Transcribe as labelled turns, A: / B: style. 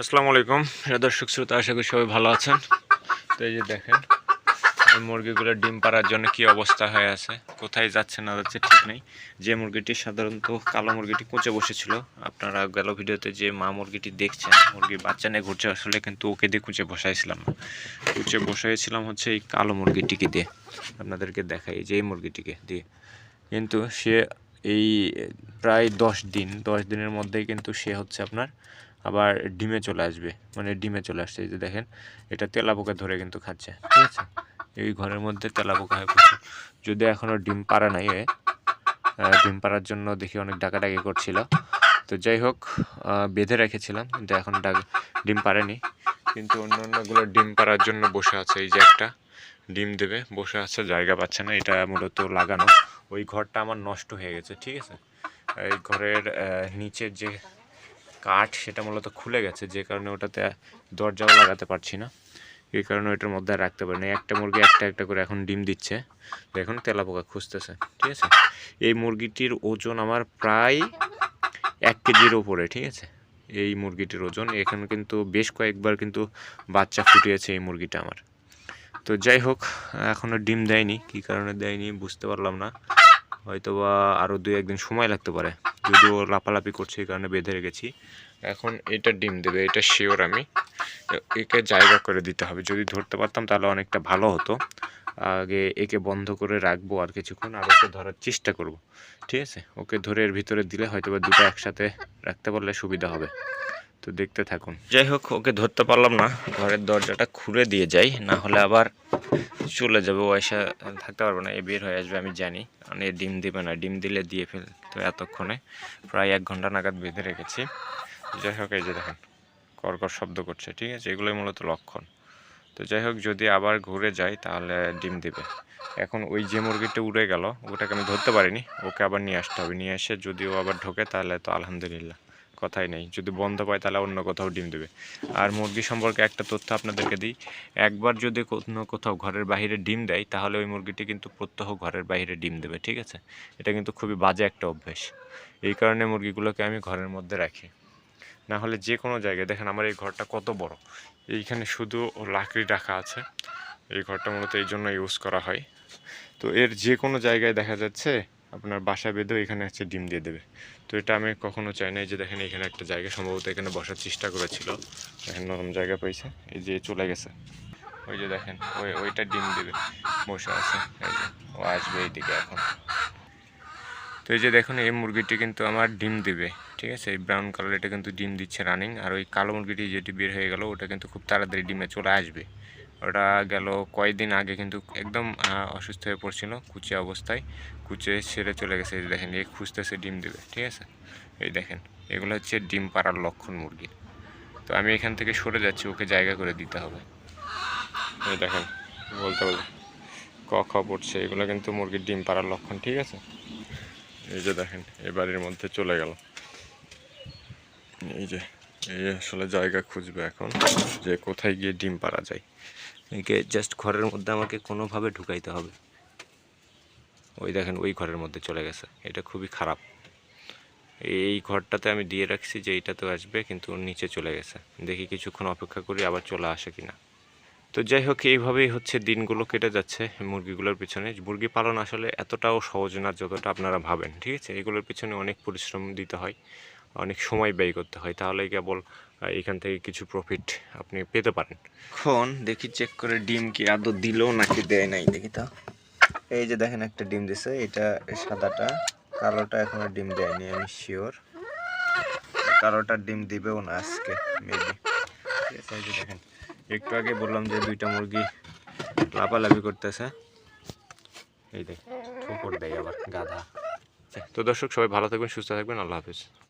A: আসসালামু আলাইকুম। প্রিয় দর্শক শ্রোতা, আশা করি সবাই ভালো আছেন। তো এই যে দেখেন, এই মুরগিগুলো ডিম পাড়ার জন্য কি অবস্থা হয়ে আছে, কোথায় যাচ্ছে না যাচ্ছে ঠিক নেই। যে মুরগিটি সাধারণত কালো মুরগিটি কুঁচে বসেছিল, আপনারা গেল ভিডিওতে যে মা মুরগিটি দেখছেন, মুরগির বাচ্চা নিয়ে ঘুরছে, আসলে কিন্তু ওকে দিয়ে কুঁচে বসাইছিলাম। না কুঁচে বসাইছিলাম হচ্ছে এই কালো মুরগিটিকে দিয়ে। আপনাদেরকে দেখাই যে এই মুরগিটিকে দিয়ে। কিন্তু সে এই প্রায় দশ দিন, দশ দিনের মধ্যেই কিন্তু সে হচ্ছে আপনার আবার ডিমে চলে আসবে। মানে ডিমে চলে আসছে এই যে দেখেন এটা তেলাপোকা ধরে কিন্তু খাচ্ছে ঠিক আছে? এই ঘরের মধ্যে তেলাপোকা হয়ে পড়ছে। যদি এখনও ডিম পাড়া নাই এ, ডিম পাড়ার জন্য দেখি অনেক ডাকাডাকি করছিল। তো যাই হোক বেঁধে রেখেছিলাম কিন্তু এখন ডাক ডিম পাড়েনি। কিন্তু অন্য অন্যগুলো ডিম পাড়ার জন্য বসে আছে এই যে একটা ডিম দেবে বসে আছে জায়গা পাচ্ছে না এটা মূলত লাগানো। ওই ঘরটা আমার নষ্ট হয়ে গেছে ঠিক আছে? এই ঘরের নিচের যে কাঠ সেটা মূলত খুলে গেছে, যে কারণে ওটাতে দরজাও লাগাতে পারছি না। এই কারণে ওইটার মধ্যে আর রাখতে পারি না। একটা মুরগি একটা একটা করে এখন ডিম দিচ্ছে। দেখুন, তেলাপোকা খুঁজতেছে, ঠিক আছে? এই মুরগিটির ওজন আমার প্রায় এক কেজির ওপরে, ঠিক আছে? এই মুরগিটির ওজন, এখানে কিন্তু বেশ কয়েকবার কিন্তু বাচ্চা ফুটিয়েছে এই মুরগিটা আমার। তো যাই হোক এখনও ডিম দেয়নি, কী কারণে দেয়নি বুঝতে পারলাম না। হয়তো বা আরও দুই একদিন সময় লাগতে পারে। যদিও লাপালাপি করছে, এই কারণে বেঁধে রেখেছি। এখন এটা ডিম দেবে, এটা শিওর আমি। একে জায়গা করে দিতে হবে। যদি ধরতে পারতাম তাহলে অনেকটা ভালো হতো। আগে একে বন্ধ করে রাখব আর কিছুক্ষণ, আর ওকে ধরার চেষ্টা করব। ঠিক আছে? ওকে ধরে এর ভিতরে দিলে হয়তো বা দুটো একসাথে রাখতে পারলে সুবিধা হবে। তো দেখতে থাকুন। যাই হোক, ওকে ধরতে পারলাম না। ঘরের দরজাটা খুলে দিয়ে যাই, না হলে আবার চলে যাবে, ও এসে থাকতে পারবে না, এ বের হয়ে আসবে, আমি জানি। মানে ডিম দিবে না, ডিম দিলে দিয়ে ফেল, তো এতক্ষণে প্রায় এক ঘণ্টা নাগাদ বেঁধে রেখেছি। যাই হোক, এই যে দেখেন কর্কর শব্দ করছে, ঠিক আছে? এগুলোই মূলত লক্ষণ। তো যাই হোক, যদি আবার ঘুরে যায়, তাহলে ডিম দেবে। এখন ওই যে মুরগিটা উড়ে গেল, ওটাকে আমি ধরতে পারিনি, ওকে আবার নিয়ে আসতে হবে। নিয়ে এসে যদি ও আবার ঢোকে, তাহলে তো আলহামদুলিল্লাহ। কথাই নেই। যদি বন্ধ পায় তাহলে অন্য কোথাও ডিম দেবে। আর মুরগি সম্পর্কে একটা তথ্য আপনাদেরকে দিই। একবার যদি কোনো কোথাও ঘরের বাইরে ডিম দেয়, তাহলে ওই মুরগিটি কিন্তু প্রত্যহ ঘরের বাইরে ডিম দেবে, ঠিক আছে? এটা কিন্তু খুবই বাজে একটা অভ্যেস। এই কারণে মুরগিগুলোকে আমি ঘরের মধ্যে রাখি। না হলে যে কোনো জায়গায়, দেখেন আমার এই ঘরটা কত বড়। এইখানে শুধু লাকড়ি রাখা আছে। এই ঘরটা মূলত এই জন্য ইউজ করা হয়। তো এর যে কোনো জায়গায় দেখা যাচ্ছে আপনার বাসা বেঁধেও এখানে হচ্ছে ডিম দিয়ে দেবে। তো এটা আমি কখনো চাই না যে দেখেন এখানে একটা জায়গা, সম্ভবত এখানে বসার চেষ্টা করেছিল। দেখেন নরম জায়গা পাইছে এই যে চলে গেছে। ওই যে দেখেন, ওই ওইটা ডিম দেবে, বসে আছে, এই যে, ও আসবে এইদিকে এখন। তো এই যে দেখুন, এই মুরগিটি কিন্তু আমার ডিম দিবে, ঠিক আছে? এই ব্রাউন কালার এটা কিন্তু ডিম দিচ্ছে রানিং আর ওই কালো মুরগিটি যেটি বের হয়ে গেল, ওটা কিন্তু খুব তাড়াতাড়ি ডিমে চলে আসবে। ওটা গেল কয়েকদিন আগে কিন্তু একদম অসুস্থ হয়ে পড়ছিল কুচে অবস্থায়। কুচে ছেড়ে চলে গেছে, এই দেখেন, এই খুঁজতেছে ডিম দেবে, ঠিক আছে? এই দেখেন, এগুলো হচ্ছে ডিম পাড়ার লক্ষণ মুরগির তো আমি এখান থেকে সরে যাচ্ছি, ওকে জায়গা করে দিতে হবে। এই দেখেন, বলতে বলতে ক খ পড়ছে, এগুলো কিন্তু মুরগির ডিম পাড়ার লক্ষণ, ঠিক আছে? এই যে দেখেন, এই বাড়ির মধ্যে চলে গেল। এই যে, এই আসলে জায়গা খুঁজবে এখন যে কোথায় গিয়ে ডিম পাড়া যায়। একে জাস্ট ঘরের মধ্যে আমাকে কোনোভাবে ঢুকাইতে হবে। ওই দেখেন, ওই ঘরের মধ্যে চলে গেছে। এটা খুবই খারাপ। এই ঘরটাতে আমি দিয়ে রাখছি যে এইটাতেও আসবে, কিন্তু নিচে চলে গেছে। দেখি কিছুক্ষণ অপেক্ষা করি, আবার চলে আসে কি না তো যাই হোক, এইভাবেই হচ্ছে দিনগুলো কেটে যাচ্ছে মুরগিগুলোর পিছনে। মুরগি পালন আসলে এতটাও সহজ না যতটা আপনারা ভাবেন, ঠিক আছে? এগুলোর পিছনে অনেক পরিশ্রম দিতে হয়, অনেক সময় ব্যয় করতে হয়। তাহলে কেবল এখান থেকে কিছু প্রফিট আপনি পেতে পারেন। এখন দেখি চেক করে ডিম কি আদৌ দিল নাকি দেয় নাই দেখি তো। এই যে দেখেন একটা ডিম দিছে এটা সাদাটা কালোটা এখনও ডিম দেয়নি আমি শিওর কালোটা ডিম দিবেও না আজকে মেবি দেখেন একটু আগে বললাম যে দুইটা মুরগি লাফালাফি করতেছে। এই দেখ ঠোকর দেয় আবার গাধা। তো দর্শক সবাই ভালো থাকবেন সুস্থ থাকবেন আল্লাহ হাফিজ।